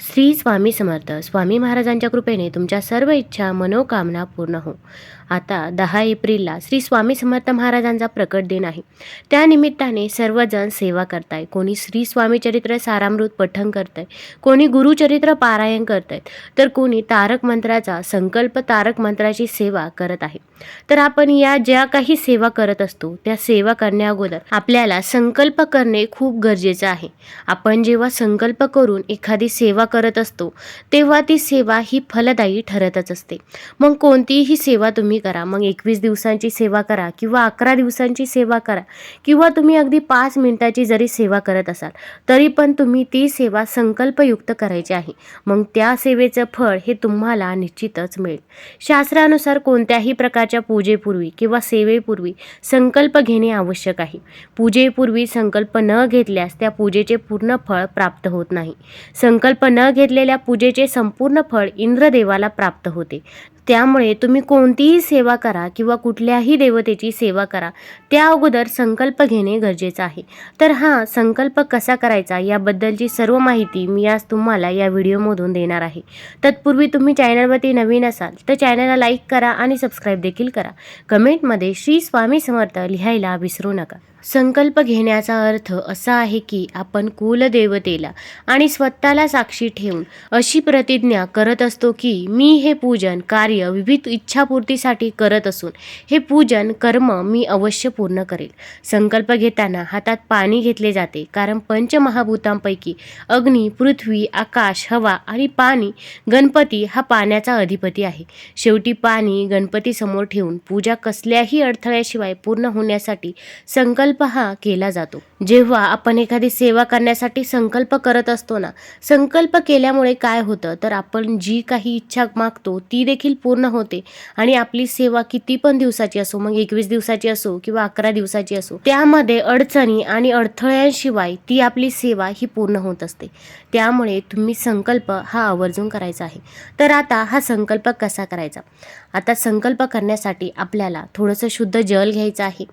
श्री स्वामी समर्थ. स्वामी महाराजांच्या कृपेने तुमच्या सर्व इच्छा मनोकामना पूर्ण हो. आता दहा एप्रिलला श्री स्वामी समर्थ महाराजांचा प्रकट दिन आहे. त्यानिमित्ताने सर्वजण सेवा करताय. कोणी श्री स्वामी चरित्र सारामृत पठण करतंय कोणी गुरुचरित्र पारायण करतायत तर कोणी तारक मंत्राचा संकल्प तारक मंत्राची सेवा करत आहे. तर आपण या ज्या काही सेवा करत असतो त्या सेवा करण्या अगोदर आपल्याला संकल्प करणे खूप गरजेचं आहे. आपण जेव्हा संकल्प करून एखादी सेवा करत असतो तेव्हा ती सेवा ही फलदायी ठरतच असते. मग कोणतीही सेवा तुम्ही करा. मग एकवीस दिवसांची सेवा करा किंवा अकरा दिवसांची सेवा करा किंवा तुम्ही अगदी पाच मिनिटाची जरी सेवा करत असाल तरी पण तुम्ही ती सेवा संकल्पयुक्त करायची आहे. मग त्या सेवेचं फळ हे तुम्हाला निश्चितच मिळेल. शास्त्रानुसार कोणत्याही प्रकारच्या पूजेपूर्वी किंवा सेवेपूर्वी संकल्प घेणे आवश्यक आहे. पूजेपूर्वी संकल्प न घेतल्यास त्या पूजेचे पूर्ण फळ प्राप्त होत नाही. संकल्प न न घेतलेल्या पूजेचे संपूर्ण फळ इंद्रदेवाला प्राप्त होते. त्यामुळे तुम्ही कोणतीही सेवा करा किंवा कुठल्याही देवतेची सेवा करा त्या अगोदर संकल्प घेणे गरजेचं आहे. तर हा संकल्प कसा करायचा याबद्दलची सर्व माहिती मी आज तुम्हाला या व्हिडिओमधून देणार आहे. तत्पूर्वी तुम्ही चॅनलवरती नवीन असाल तर चॅनलला लाईक करा आणि सबस्क्राईब देखील करा. कमेंटमध्ये श्री स्वामी समर्थ लिहायला विसरू नका. संकल्प घेण्याचा अर्थ असा आहे की आपण कुलदेवतेला आणि स्वतःला साक्षी ठेवून अशी प्रतिज्ञा करत असतो की मी हे पूजन कार्य विविध इच्छापूर्तीसाठी करत असून हे पूजन कर्म मी अवश्य पूर्ण करेल. संकल्प घेताना हातात पाणी घेतले जाते कारण पंचमहाभूतांपैकी अग्नी पृथ्वी आकाश हवा आणि पाणी गणपती हा पाण्याचा अधिपती आहे. शेवटी पाणी गणपती समोर ठेवून पूजा कसल्याही अडथळ्याशिवाय पूर्ण होण्यासाठी संकल्प हा केला जातो. जेव्हा आपण एखादी सेवा करण्यासाठी संकल्प करत असतो ना संकल्प केल्यामुळे काय होतं? तर आपण जी काही इच्छा मागतो ती देखील पूर्ण होते. आणि आपली सेवा किती पण दिवसाची असो मग एकवीस दिवसाची असो किंवा अकरा दिवसाची असो त्यामध्ये अडचणी आणि अडथळ्यांशिवाय ती आपली सेवा ही पूर्ण होत असते. त्यामुळे तुम्ही संकल्प हा आवर्जून करायचा आहे. तर आता हा संकल्प कसा करायचा? आता संकल्प करण्यासाठी आपल्याला थोडंसं शुद्ध जल घ्यायचं आहे.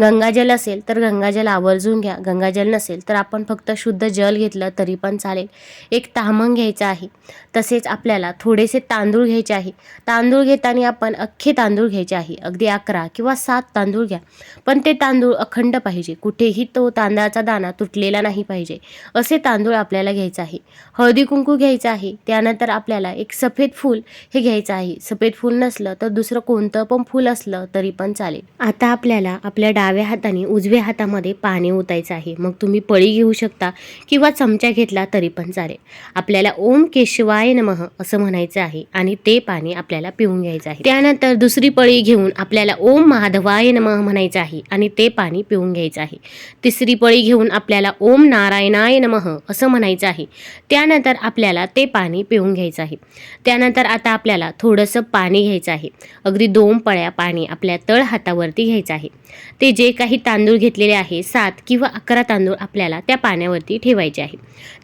गंगाजल असेल तर गंगाजल आवर्जून घ्या. गंगाजल नसेल तर आपण फक्त शुद्ध जल घेतलं तरी पण चालेल. एक तामण घ्यायचं आहे. तसेच आपल्याला थोडेसे तांदूळ घ्यायचे आहे. तांदूळ घेताना आपण अख्खे तांदूळ घ्यायचे आहे. अगदी अकरा किंवा सात तांदूळ घ्या. पण ते तांदूळ अखंड पाहिजे. कुठेही तो तांदळाचा दाना तुटलेला नाही पाहिजे. असे तांदूळ आपल्याला घ्यायचं आहे. हळदी कुंकू घ्यायचं आहे. त्यानंतर आपल्याला एक सफेद फूल हे घ्यायचं आहे. सफेद फूल नसलं तर दुसरं कोणतं पण फूल असलं तरी पण चालेल. आता आपल्याला आपल्या डाव्या हाताने उज उजव्या हातामध्ये पाणी ओतायचं आहे. मग तुम्ही पळी घेऊ शकता किंवा चमचा घेतला तरी पण चालेल. आपल्याला ओम केशवाय नमः असं म्हणायचं आहे आणि ते पाणी आपल्याला पिऊन घ्यायचं आहे. त्यानंतर दुसरी पळी घेऊन आपल्याला ओम माधवाय नमः म्हणायचं आहे आणि ते पाणी पिऊन घ्यायचं आहे. तिसरी पळी घेऊन आपल्याला ओम नारायणाय नमः असं म्हणायचं आहे. त्यानंतर आपल्याला ते पाणी पिऊन घ्यायचं आहे. त्यानंतर आता आपल्याला थोडंसं पाणी घ्यायचं आहे. अगदी दोन पळ्या पाणी आपल्या तळ हातावरती घ्यायचं आहे. ते जे काही तांदूळ घेतलेले आहे सात किंवा अकरा तांदूळ आपल्याला त्या पाण्यावरती ठेवायचे आहे.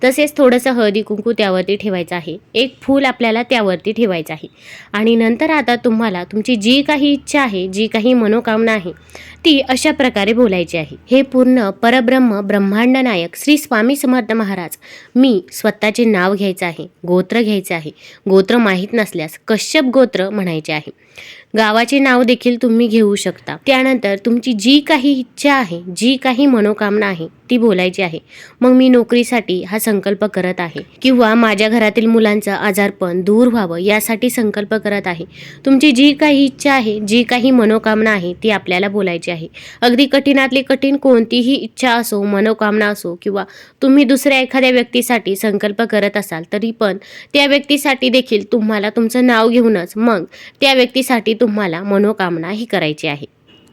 तसेच थोडंसं हळदी कुंकू त्यावरती ठेवायचं आहे. एक फूल आपल्याला त्यावरती ठेवायचं आहे. आणि नंतर आता तुम्हाला तुमची जी काही इच्छा आहे जी काही मनोकामना आहे ती अशा प्रकारे बोलायची आहे. हे पूर्ण परब्रह्म ब्रह्मांड नायक श्री स्वामी समर्थ महाराज मी स्वतःचे नाव घ्यायचं आहे गोत्र घ्यायचं आहे. गोत्र माहीत नसल्यास कश्यप गोत्र म्हणायचे आहे. गावाचे नाव देखील तुम्ही घेऊ शकता. त्यानंतर तुमची जी काही इच्छा आहे जी काही मनोकामना आहे ती बोलायची आहे. मग मी नोकरीसाठी हा संकल्प करत आहे. किंवा माझ्या घरातील मुलांचं आजारपण दूर व्हावं यासाठी संकल्प करत आहे. तुमची जी काही इच्छा आहे जी काही मनोकामना आहे ती आपल्याला बोलायची आहे. अगदी कठीणातली कठीण कोणतीही इच्छा असो मनोकामना असो किंवा तुम्ही दुसऱ्या एखाद्या व्यक्तीसाठी संकल्प करत असाल तरी पण त्या व्यक्तीसाठी देखील तुम्हाला तुमचं नाव घेऊनच मग त्या व्यक्तीसाठी तुम्हाला मनोकामना ही करायची आहे.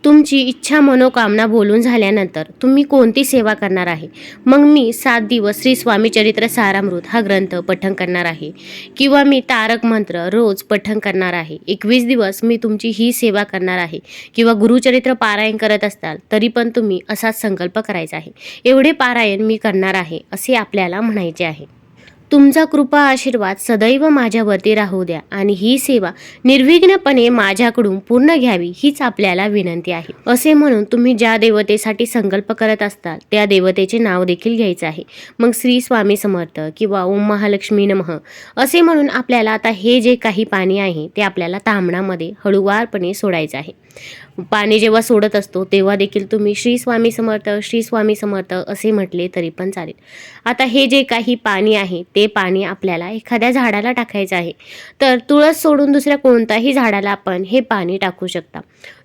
तुमची इच्छा मनोकामना बोलून झाल्यानंतर तुम्ही कोणती सेवा करणार आहे? मग मी सात दिवस श्री स्वामीचरित्र सारामृत हा ग्रंथ पठण करणार आहे. किंवा मी तारक मंत्र रोज पठण करणार आहे. एकवीस दिवस मी तुमची ही सेवा करणार आहे. किंवा गुरुचरित्र पारायण करत असताल तरी पण तुम्ही असाच संकल्प करायचा आहे. एवढे पारायण मी करणार आहे असे आपल्याला म्हणायचे आहे. तुमचा कृपा आशीर्वाद सदैव माझ्यावरती राहू द्या आणि ही सेवा निर्विघ्नपणे माझ्याकडून पूर्ण घ्यावी हीच आपल्याला विनंती आहे. असे म्हणून तुम्ही ज्या देवतेसाठी संकल्प करत असताल त्या देवतेचे नाव देखील घ्यायचं आहे. मग श्री स्वामी समर्थ किंवा ओम महालक्ष्मी नमः असे म्हणून आपल्याला आता हे जे काही पाणी आहे ते आपल्याला तांबणामध्ये हळूवारपणे सोडायचं आहे. पाणी जेव्हा सोडत असतो तेव्हा देखील तुम्ही श्री स्वामी समर्थ श्री स्वामी समर्थ असे म्हटले तरी पण चालेल. आता हे जे काही पाणी आहे ते पाणी आपल्याला एखाद्या झाडाला टाकायचं आहे. तर तुळस सोडून दुसऱ्या कोणत्याही झाडाला आपण हे पाणी टाकू शकता.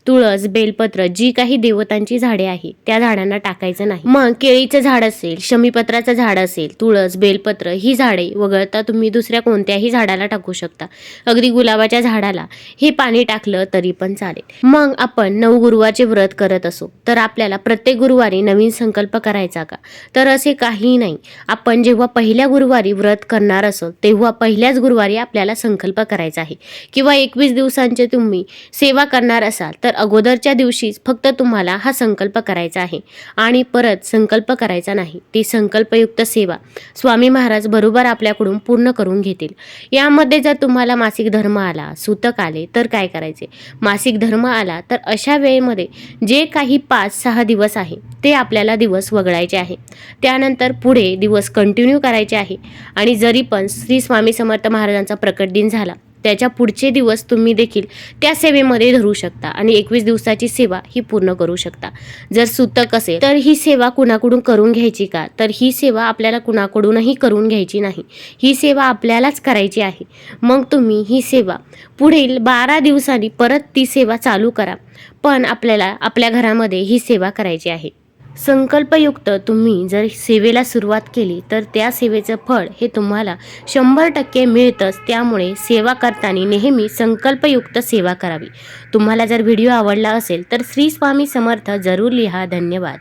तुळस बेलपत्र जी काही देवतांची झाडे आहे त्या झाडांना टाकायचं नाही. मग केळीचं झाड असेल शमीपत्राचं झाड असेल तुळस बेलपत्र ही झाडे वगळता तुम्ही दुसऱ्या कोणत्याही झाडाला टाकू शकता. अगदी गुलाबाच्या झाडाला हे पाणी टाकलं तरी पण चालेल. मग आपण नऊ गुरुवारचे व्रत करत असो तर आपल्याला प्रत्येक गुरुवारी नवीन संकल्प करायचा का? तर असे काहीही नाही. आपण जेव्हा पहिल्या गुरुवारी व्रत करणार असो तेव्हा पहिल्याच गुरुवारी आपल्याला संकल्प करायचा आहे. किंवा एकवीस दिवसांचे तुम्ही सेवा करणार असाल तर तर अगोदरच्या दिवशीच फक्त तुम्हाला हा संकल्प करायचा आहे. आणि परत संकल्प करायचा नाही. ती संकल्पयुक्त सेवा स्वामी महाराज बरोबर आपल्याकडून पूर्ण करून घेतील. यामध्ये जर तुम्हाला मासिक धर्म आला सूतक आले तर काय करायचे? मासिक धर्म आला तर अशा वेळेमध्ये जे काही पाच सहा दिवस आहे ते आपल्याला दिवस वगळायचे आहे. त्यानंतर पुढे दिवस कंटिन्यू करायचे आहे. आणि जरी पण श्री स्वामी समर्थ महाराजांचा प्रकट दिन झाला त्याच्या पुढचे दिवस तुम्ही देखील त्या सेवेमध्ये धरू शकता आणि एकवीस दिवसाची सेवा ही पूर्ण करू शकता. जर सुतक असेल तर ही सेवा कुणाकडून करून घ्यायची का? तर ही सेवा आपल्याला कुणाकडूनही करून घ्यायची नाही. ही सेवा आपल्यालाच करायची आहे. मग तुम्ही ही सेवा पुढील बारा दिवसांनी परत ती सेवा चालू करा. पण आपल्याला आपल्या घरामध्ये ही सेवा करायची आहे. संकल्पयुक्त तुम्ही जर सेवेला सुरुवात केली तर त्या सेवेचं फळ हे तुम्हाला शंभर टक्के मिळतंच. त्यामुळे सेवा करताना नेहमी संकल्पयुक्त सेवा करावी. तुम्हाला जर व्हिडिओ आवडला असेल तर श्री स्वामी समर्थ जरूर लिहा. धन्यवाद.